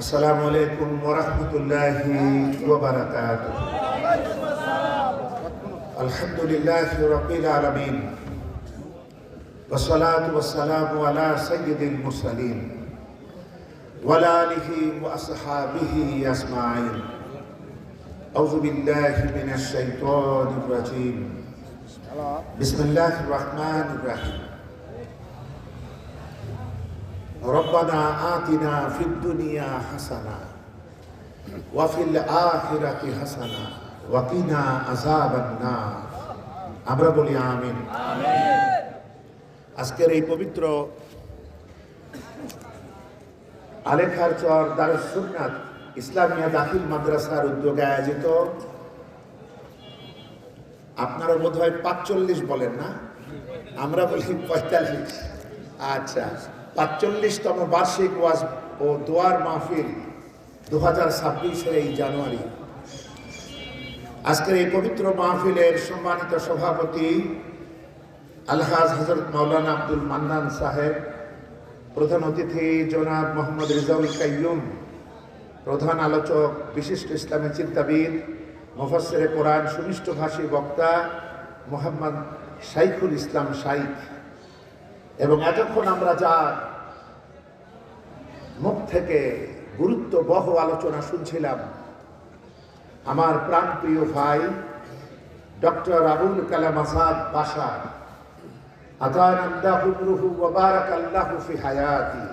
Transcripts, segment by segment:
السلام عليكم ورحمة الله وبركاته. الحمد لله رب العالمين. والصلاة والسلام على سيد المرسلين وعلى آله وأصحابه أجمعين. أعوذ بالله من الشيطان الرجيم. بسم الله الرحمن الرحيم. রব্বানা আতিনা ফিদ্দুনিয়া হাসানা ওয়াফিল আখিরাতি হাসানা ওয়াকিনা আযাবান্না আমরা বলি আমিন। আজকের এই পবিত্র আলেখার চর দারুসুন্নাথ ইসলামিয়া দাখিল মাদ্রাসার উদ্যোগে আয়োজিত। আপনারা বোধ হয় পাঁচচল্লিশ বলেন না? আমরা বলি পঁয়তাল্লিশ। আচ্ছা আচ্ছা। পাঁচচল্লিশতম বার্ষিক ওয়াজ ও দোয়ার মাহফিল দু হাজার ছাব্বিশের এই জানুয়ারি। আজকের এই পবিত্র মাহফিলের সম্মানিত সভাপতি আলহাজ হজরত মাওলানা আব্দুল মান্নান সাহেব, প্রধান অতিথি জনাব মোহাম্মদ রিজাউল কাইয়ুম, প্রধান আলোচক, বিশিষ্ট ইসলামী চিন্তাবিদ, মুফাসসিরে কোরআন সুমিষ্টভাষী বক্তা মোহাম্মদ শাইখুল ইসলাম শাইখ। এবং এতক্ষণ আমরা যা মুখ থেকে গুরুত্ববহ আলোচনা শুনছিলাম, আমার প্রাণপ্রিয় ভাই ডক্টর আবুল কালাম আসাদ বাসা আতানন্দাহুরুহু ওবারাক আল্লাহু ফি হায়াতি।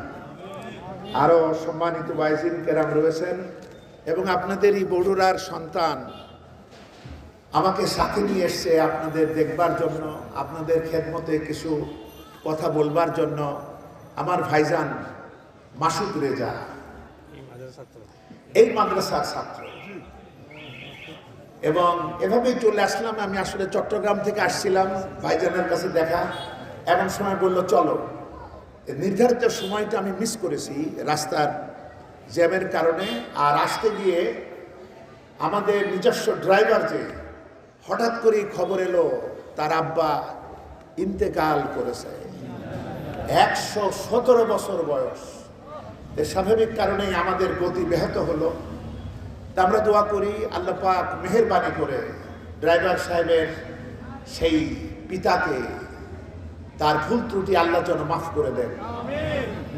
আরও সম্মানিত বাইজিন কেরাম রয়েছেন এবং আপনাদের এই বড়ুরার সন্তান আমাকে সাথে নিয়ে এসছে আপনাদের দেখবার জন্য, আপনাদের খেদমতে কিছু কথা বলবার জন্য আমার ভাইজান মাসুদ রেজা। এই মাদ্রাসার ছাত্র। এবং এভাবেই চলে আসলাম। আমি আসলে চট্টগ্রাম থেকে আসছিলাম ভাইজানের কাছে দেখা। এমন সময় বলল চলো। নির্ধারিত সময়টা আমি মিস করেছি রাস্তার জ্যামের কারণে। আর আসতে গিয়ে আমাদের নিজস্ব ড্রাইভার যে হঠাৎ করেই খবর এলো তার আব্বা ইন্তেকাল করেছে। একশো সতেরো বছর বয়স। স্বাভাবিক কারণেই আমাদের গতি ব্যাহত হলো। তা আমরা দোয়া করি, আল্লাহ পাক মেহরবানি করে ড্রাইভার সাহেবের সেই পিতাকে তার ভুল ত্রুটি আল্লাহ যেন মাফ করে দেন।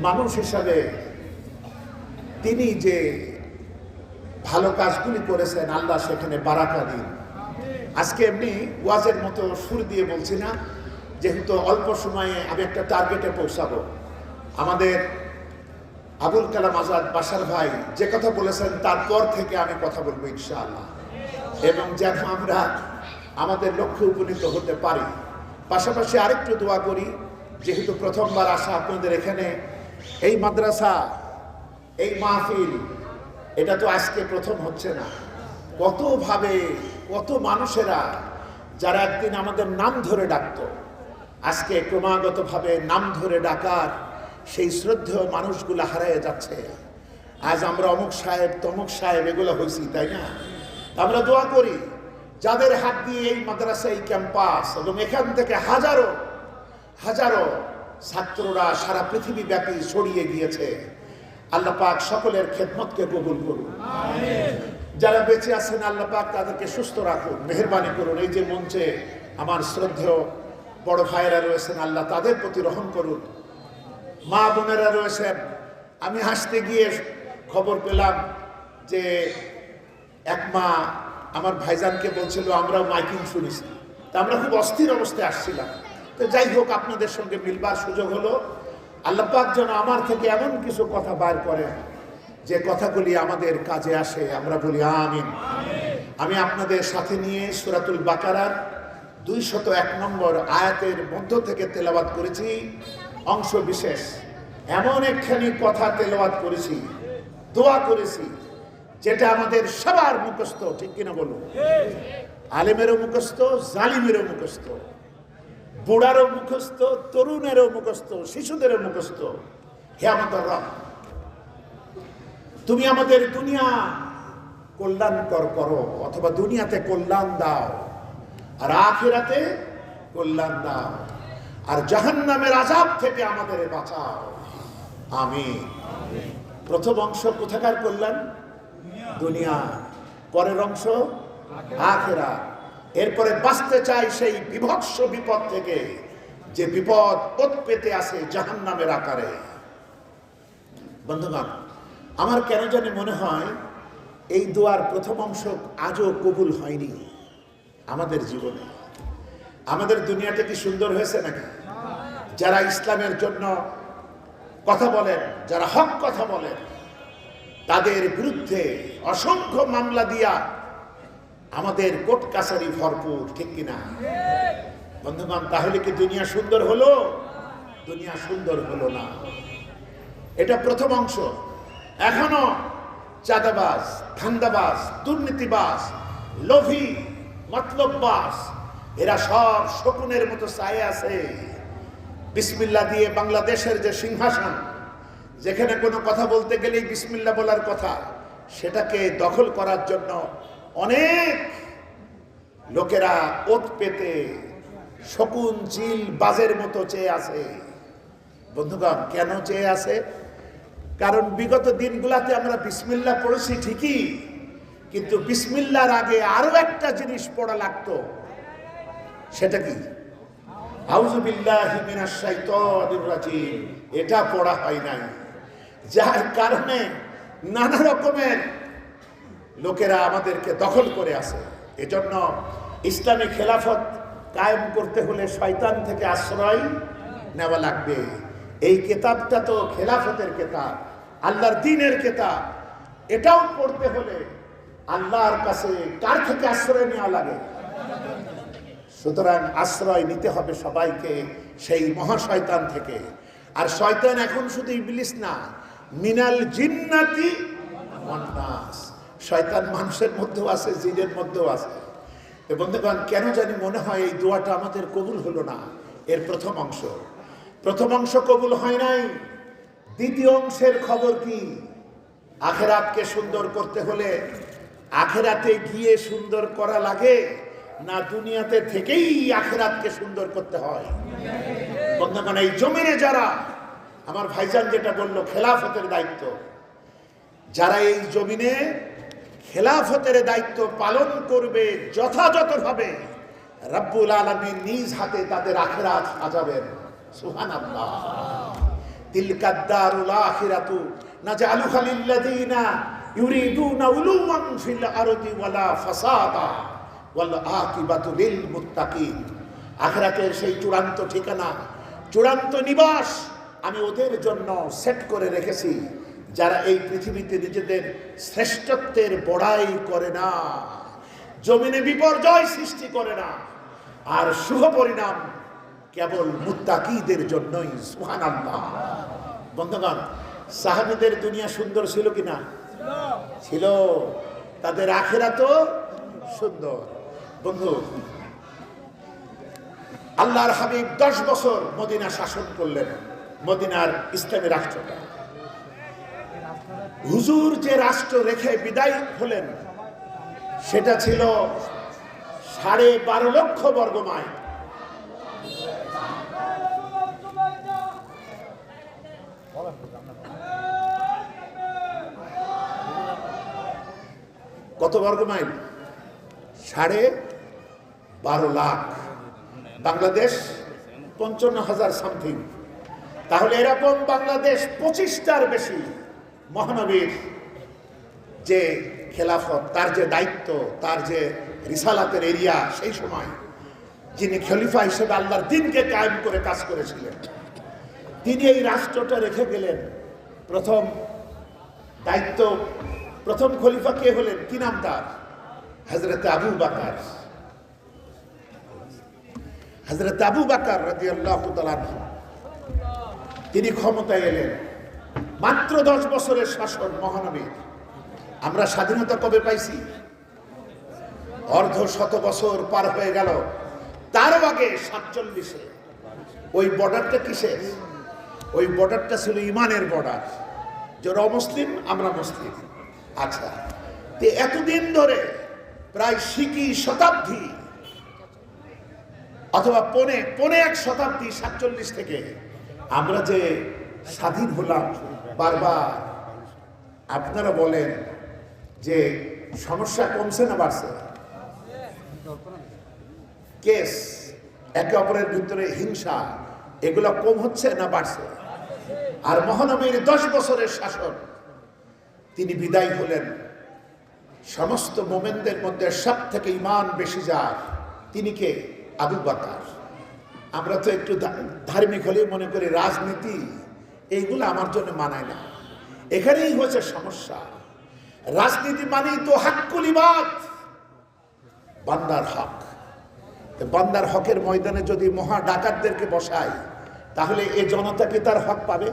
মানুষ হিসাবে তিনি যে ভালো কাজগুলি করেছেন, আল্লাহ সেখানে বারাকা দিন। আজকে এমনি ওয়াজের মতো সুর দিয়ে বলছি না যেহেতু অল্প সময়ে আমি একটা টার্গেটে পৌঁছাবো। আমাদের আবুল কালাম আজাদ বাসার ভাই যে কথা বলেছেন, তারপর থেকে আমি কথা বলব ইনশাআল্লাহ। এবং যেন আমরা আমাদের লক্ষ্যে উপনীত হতে পারি। পাশাপাশি আরেকটু দোয়া করি, যেহেতু প্রথমবার আসা আপনাদের এখানে, এই মাদ্রাসা, এই মাহফিল, এটা তো আজকে প্রথম হচ্ছে না। কতভাবে, কত মানুষেরা, যারা একদিন আমাদের নাম ধরে ডাকতো আজকে ক্রমাগতভাবে নাম ধরে ডাকার সেই শ্রদ্ধেয় মানুষগুলো হারিয়ে যাচ্ছে। আজ আমরা অমুক সাহেব, তমুক সাহেব, এগুলো হয়েছি তাই না? আমরা দোয়া করি, যাদের হাত দিয়ে এই মাদ্রাসা, এই ক্যাম্পাস এবং এখান থেকে হাজারো হাজারো ছাত্ররা সারা পৃথিবী ব্যাপী ছড়িয়ে গিয়েছে, আল্লাহ পাক সকলের খেদমতকে কবুল করুন। যারা বেঁচে আছেন, আল্লাহ পাক তাদেরকে সুস্থ রাখুন, মেহরবানি করুন। এই যে মঞ্চে আমার শ্রদ্ধেয় বড় ভাইয়েরা রয়েছেন, আল্লাহ তাদের প্রতি রহম করুন মা বোনেরা রয়েছেন, আমি হাসতে গিয়ে খবর পেলাম যে এক মা আমার ভাইজানকে বলছিল, আমরাও মাইকিং শুনেছি। তা আমরা খুব অস্থির অবস্থায় আসছিলাম। তো যাই হোক, আপনাদের সঙ্গে মিলবার সুযোগ হলো। আল্লাপাক যেন আমার থেকে এমন কিছু কথা বার করেন, যে কথাগুলি আমাদের কাজে আসে। আমরা বলি, আমিন। আমি আপনাদের সাথে নিয়ে সুরাতুল বাকারার দুই শত এক নম্বর আয়াতের মধ্য থেকে তেলাবাত করেছি। অংশ বিশেষ। এমন একখানি কথা তেলাবাত করেছি, দোয়া করেছি, যেটা আমাদের সবার মুখস্থ, ঠিক কিনা বলুন? আলেমেরও মুখস্থ, জালিমেরও মুখস্থ, বুড়ারও মুখস্থ, তরুণেরও মুখস্থ, শিশুদেরও মুখস্থ। হে আমাদের রব, তুমি আমাদের দুনিয়া কল্যাণকর করো, অথবা দুনিয়াতে কল্যাণ দাও। আর আখেরাতে কল্যাণ দাও। আর জাহান্নামের আজাব থেকে আমাদের বাঁচাও। আমি প্রথম অংশ কোথাকার করলেন দুনিয়া। পরের অংশ আখেরা। এরপরে বাঁচতে চাই সেই বিভৎস বিপদ থেকে, যে বিপদ ওত পেতে আসে জাহান নামের আকারে। বন্ধুগণ, আমার কেন জানি মনে হয়, এই দোয়ার প্রথম অংশ আজও কবুল হয়নি। আমাদের জীবনে। আমাদের দুনিয়াটা কি সুন্দর হয়েছে নাকি? যারা ইসলামের জন্য কথা বলেন, যারা হক কথা বলেন, তাদের বিরুদ্ধে অসংখ্য মামলা দিয়া আমাদের কোর্ট কাছারি ভরপুর, ঠিক কিনা? বন্ধুগণ, তাহলে কি দুনিয়া সুন্দর হলো? দুনিয়া সুন্দর হলো না। এটা প্রথম অংশ। এখনও চাঁদাবাজ, ধান্দাবাজ, দুর্নীতিবাজ, লোভী মতলববাজ এরা সব শকুনের মতো চায়ে আছে। বিসমিল্লা দিয়ে বাংলাদেশের যে সিংহাসন, যেখানে কোনো কথা বলতে গেলেই বিসমিল্লা বলার কথা, সেটাকে দখল করার জন্য অনেক লোকেরা ওত পেতে শকুন চিল বাজের মতো চেয়ে আছে। বন্ধুগণ, কেন চেয়ে আছে? কারণ বিগত দিনগুলাতে আমরা বিসমিল্লা পড়েছি ঠিকই। কিন্তু বিসমিল্লার আগে আরও একটা জিনিস পড়া লাগতো। সেটা কি? এটা পড়া হয় নাই। যার কারণে নানা রকমের লোকেরা আমাদেরকে দখল করে আছে। এজন্য ইসলামী খেলাফত কায়েম করতে হলে শয়তান থেকে আশ্রয় নেওয়া লাগবে। এই কেতাবটা তো খেলাফতের কেতাব, আল্লাহর দিনের কেতাব। এটাও পড়তে হলে আল্লাহর কাছে কার থেকে আশ্রয় নেওয়া লাগে? সুতরাং আশ্রয় নিতে হবে সবাইকে সেই মহাশয়তান থেকে। আর শয়তান এখন শুধু ইবলিস না, মিনাল জিন্নাতি ওয়ান্নাস শয়তান মানুষের মধ্যেও আছে, জিনের মধ্যেও আছে। বন্ধুগণ, কেন জানি মনে হয় এই দোয়াটা আমাদের কবুল হলো না, এর প্রথম অংশ। প্রথম অংশ কবুল হয় নাই। দ্বিতীয় অংশের খবর কি? আখেরাতকে সুন্দর করতে হলে আখেরাতে গিয়ে সুন্দর করা লাগে? না দুনিয়াতে থেকেই আখেরাতকে সুন্দর করতে হয়? এই জমিনে যারা, আমার ভাইজান যেটা বলল, খেলাফতের দায়িত্ব, যারা এই জমিনে খেলাফতের দায়িত্ব পালন করবে যথাযথভাবে, রব্বুল আলমী নিজ হাতে তাদের আখেরাত সাজাবেন। সুহান আল্লাহ তিলকাদ্দারুল আখিরাতু নাজআলুহা লিল্লাযীনা ইউরিদুনা উলুওয়ান ফিল আরদি ওয়ালা ফাসাদা ওয়াল আকিবাতু লিল মুত্তাকিন। আখিরাতের সেই চূড়ান্ত ঠিকানা, চূড়ান্ত নিবাস আমি ওদের জন্য সেট করে রেখেছি, যারা এই পৃথিবীতে নিজেদের শ্রেষ্ঠত্বের বড়াই করে না, জমিনে বিপর্যয় সৃষ্টি করে না, আর শুভ পরিণাম কেবল মুত্তাকিদের জন্যই সুহান আল্লাহ বন্ধুগণ, সাহাবিদের দুনিয়া সুন্দর ছিল কিনা? ছিল তাদের আখেরা তো সুন্দর। বন্ধু, আল্লাহর হাবিব দশ বছর মদিনা শাসন করলেন, মদিনার ইসলামী রাষ্ট্রটা। হুজুর যে রাষ্ট্র রেখে বিদায় হলেন, সেটা ছিল সাড়ে বারো লক্ষ বর্গ মাইল কত বর্গ মাইল? সাড়ে বারো লাখ। বাংলাদেশ পঞ্চান্ন হাজার সামথিং। তাহলে এরকম বাংলাদেশ পঁচিশটার বেশি মহানবীর যে খেলাফত, তার যে দায়িত্ব, তার যে রিসালাতের এরিয়া, সেই সময় যিনি খলিফা হিসেবে আল্লাহর দিনকে কায়েম করে কাজ করেছিলেন, তিনি এই রাষ্ট্রটা রেখে গেলেন। প্রথম দায়িত্ব প্রথম খলিফা কে হলেন? কি নাম তার? হজরত আবু বাকার। হজরত আবু বাকার রাজি আল্লাহ তিনি ক্ষমতায় এলেন। মাত্র দশ বছরের শাসন মহানবীর। আমরা স্বাধীনতা কবে পাইছি? অর্ধ শত বছর পার হয়ে গেল। তারও আগে সাতচল্লিশে। ওই বর্ডারটা কিসের? ওই বর্ডারটা ছিল ইমানের বর্ডার। যারা অমুসলিম, আমরা মুসলিম। আচ্ছা এতদিন ধরে প্রায় সিকি শতাব্দী, অথবা পনে পনে এক শতাব্দী, সাতচল্লিশ থেকে আমরা যে স্বাধীন হলাম, বারবার আপনারা বলেন যে সমস্যা কমছে না বাড়ছে? কেস, একে অপরের ভিতরে হিংসা, এগুলো কম হচ্ছে না বাড়ছে? আর মহানবীর দশ বছরের শাসন তিনি বিদায় হলেন। সমস্ত মোমেনদের মধ্যে সব থেকে ইমান বেশি যার, তিনি কে? আবু বাকার। আমরা তো একটু ধার্মিক হলেই মনে করি রাজনীতি এইগুলো আমার জন্য মানায় না। এখানেই হয়েছে সমস্যা। রাজনীতি মানেই তো হাক্কুলিবাদ বান্দার হক। বান্দার হকের ময়দানে যদি মহা ডাকাতদেরকে বসায়, তাহলে এ জনতা কি তার হক পাবে?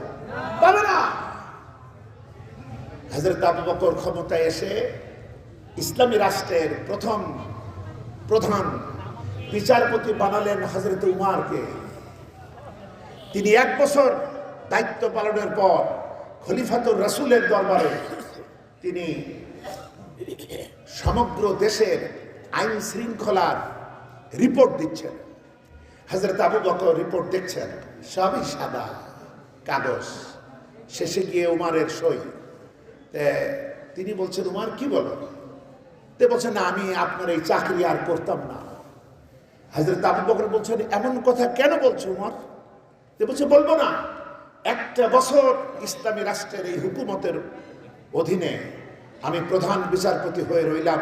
পাবে না। হাজরত আবু বকর ক্ষমতায় এসে ইসলামী রাষ্ট্রের প্রথম প্রধান বিচারপতি বানালেন হজরত উমারকে। তিনি এক বছর দায়িত্ব পালনের পর খলিফাতুর রাসূলের দরবারে তিনি সমগ্র দেশের আইন শৃঙ্খলার রিপোর্ট দিচ্ছেন। হজরত আবু বকর রিপোর্ট দেখছেন, সবই সাদা, কাগজ। শেষে গিয়ে উমারের সই। তিনি বলছেন, উমার, কি বলো? তে বলছেন, না, আমি আপনার এই চাকরি আর করতাম না। হজরত আবু বকর বলছেন, এমন কথা কেন বলছো উমর? তে বলছে, বলব না, একটা বছর ইসলামী রাষ্ট্রের এই হুকুমতের অধীনে আমি প্রধান বিচারপতি হয়ে রইলাম।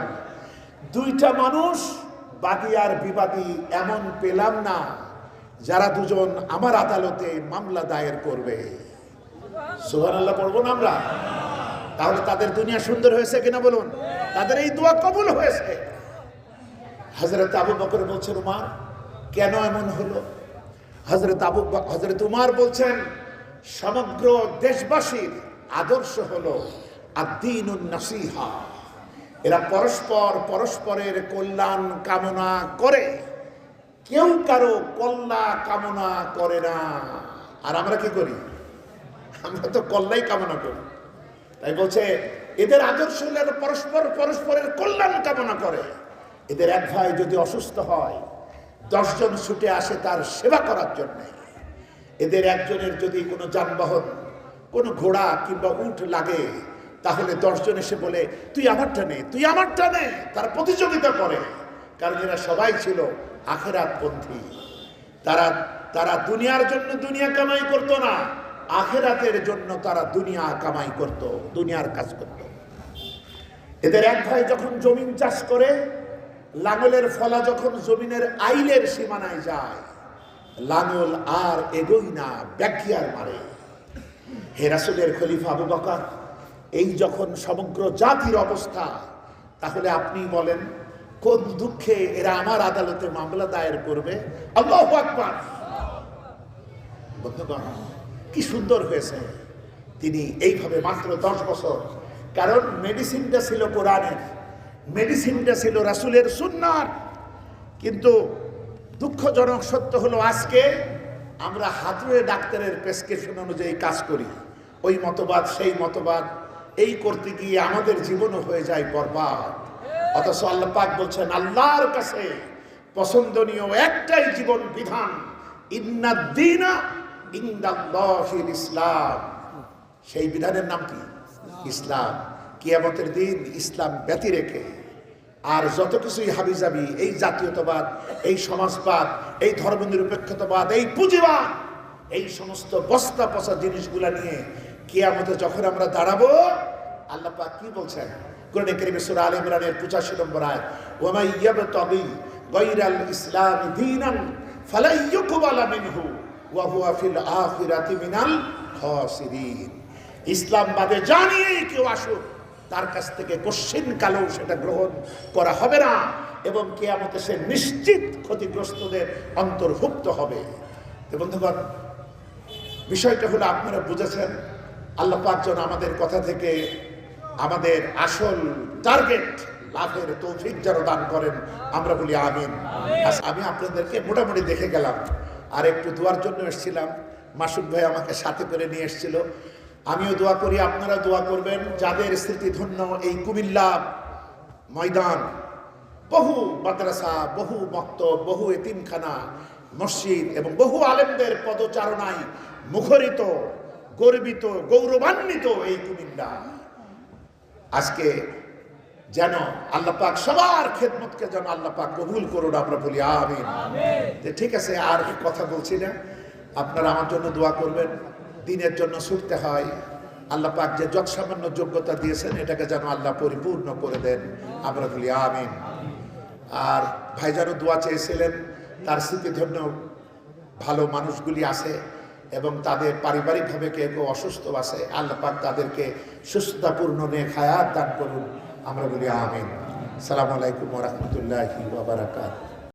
দুইটা মানুষ বাদী আর বিবাদী এমন পেলাম না, যারা দুজন আমার আদালতে মামলা দায়ের করবে। সুহান আল্লাহ পড়ব না আমরা? তাহলে তাদের দুনিয়া সুন্দর হয়েছে কিনা বলুন? তাদের এই দোয়া কবুল হয়েছে। হজরত আবু বকর বলছেন, উমার, কেন এমন হলো? হজরত আবু হজরত উমার বলছেন, সমগ্র দেশবাসীর আদর্শ হলো এরা পরস্পর পরস্পরের কল্যাণ কামনা করে। কেউ কারও কল্যা কামনা করে না। আর আমরা কি করি? আমরা তো কল্যাই কামনা করি। তাই বলছে, এদের আদর্শ হলে পরস্পর, পরস্পরের কল্যাণ কামনা করে। এদের এক ভাই যদি অসুস্থ হয়, দশজন ছুটে আসে তার সেবা করার জন্য। এদের একজনের যদি কোনো যানবাহন, কোনো ঘোড়া কিংবা উট লাগে, তাহলে দশজন এসে বলে, তুই আমারটা নে, তুই আমারটা নে। তার প্রতিযোগিতা করে। কারণ এরা সবাই ছিল আখেরাত পন্থী তারা তারা দুনিয়ার জন্য দুনিয়া কামাই করতো না। আখেরাতের জন্য তারা দুনিয়া কামাই করত, দুনিয়ার কাজ করত। এদের এক ভাই যখন জমিন চাষ করে, লাঙলের ফলা যখন জমিনের আইলের সীমানায় যায়, লাঙল আর এগোই না ব্যাকিয়ার মারে। হেরাসুলের খলিফা আবু বকর, এই যখন সমগ্র জাতির অবস্থা, তাহলে আপনি বলেন, কোন দুঃখে এরা আমার আদালতে মামলা দায়ের করবে? আল্লাহ আকবার। বন্ধুগণ কি সুন্দর হয়েছে। তিনি এইভাবে মাত্র দশ বছর। কারণ মেডিসিনটা ছিল কোরআনের। মেডিসিনটা ছিল রাসুলের সুন্নার। কিন্তু দুঃখজনক সত্য হলো আজকে আমরা হাতুড়ে ডাক্তারের প্রেসক্রিপশন অনুযায়ী কাজ করি। ওই মতবাদ, সেই মতবাদ, এই করতে গিয়ে আমাদের জীবনও হয়ে যায় বরবাদ। অথচ আল্লাহ পাক বলছেন, আল্লাহর কাছে পছন্দনীয় একটাই জীবন বিধান, ইন্নাদ্দিনা ইসলাম। সেই বিধানের নাম কি? ইসলাম। কিয়ামতের দিন ইসলাম ব্যতি রেখে আর যত কিছুই হাবিজাবি, এই জাতীয়তাবাদ, এই সমাজবাদ, এই ধর্ম ধর্মনিরপেক্ষতাবাদ, এই পুঁজিবাদ, এই সমস্ত বস্তা পচা জিনিসগুলা নিয়ে কিয়ামতে যখন আমরা দাঁড়াবো, আল্লাহ কি বলছেন? কোরআনে কারিমে সূরা আলে ইমরানের 85 নম্বর আয়াত ওয়া মাই গায়রাল ইসলাম ওয়া হুয়া ফিল কেউ আসুক তার কাছ থেকে কালেও সেটা গ্রহণ করা হবে না এবং কেয়ামতে সে নিশ্চিত ক্ষতিগ্রস্তদের অন্তর্ভুক্ত হবে। বন্ধুগণ বিষয়টা হলো আপনারা বুঝেছেন আল্লাহ পাঁচজন আমাদের কথা থেকে আমাদের আসল টার্গেট লাভের তৌফিক যেন দান করেন। আমরা বলি আমিন। আচ্ছা, আমি আপনাদেরকে মোটামুটি দেখে গেলাম। আর একটু দোয়ার জন্য এসেছিলাম। মাসুদ ভাই আমাকে সাথে করে নিয়ে এসেছিল। আমিও দোয়া করি, আপনারা দোয়া করবেন। যাদের স্মৃতিধন্য এই কুমিল্লা ময়দান, বহু মাদ্রাসা, বহু মক্তব, বহু এতিমখানা, মসজিদ এবং বহু আলেমদের পদচারণায় মুখরিত, গর্বিত, গৌরবান্বিত এই কুমিল্লা। আজকে যেন আল্লাহ পাক সবার খেদমতকে যেন আল্লাহ পাক কবুল করুন আমরা বলি আমিন। ঠিক আছে আর কথা বলছি না আপনারা আমার জন্য দোয়া করবেন দিনের জন্য ছুটতে হয়। আল্লাহ পাক যে যত সামান্য যোগ্যতা দিয়েছেন এটাকে যেন আল্লাহ পরিপূর্ণ করে দেন আমরা বলি আমিন। আর ভাইজানও দোয়া চেয়েছিলেন তার স্মৃতিধন্য ভালো মানুষগুলি আছে এবং তাদের পারিবারিকভাবে কেউ কেউ অসুস্থ আছে আল্লাহ পাক তাদেরকে সুস্থতাপূর্ণ নেক হায়াত দান করুন। আমরা বলি আমিন। সালাম আলাইকুম রহমতুল্লাহি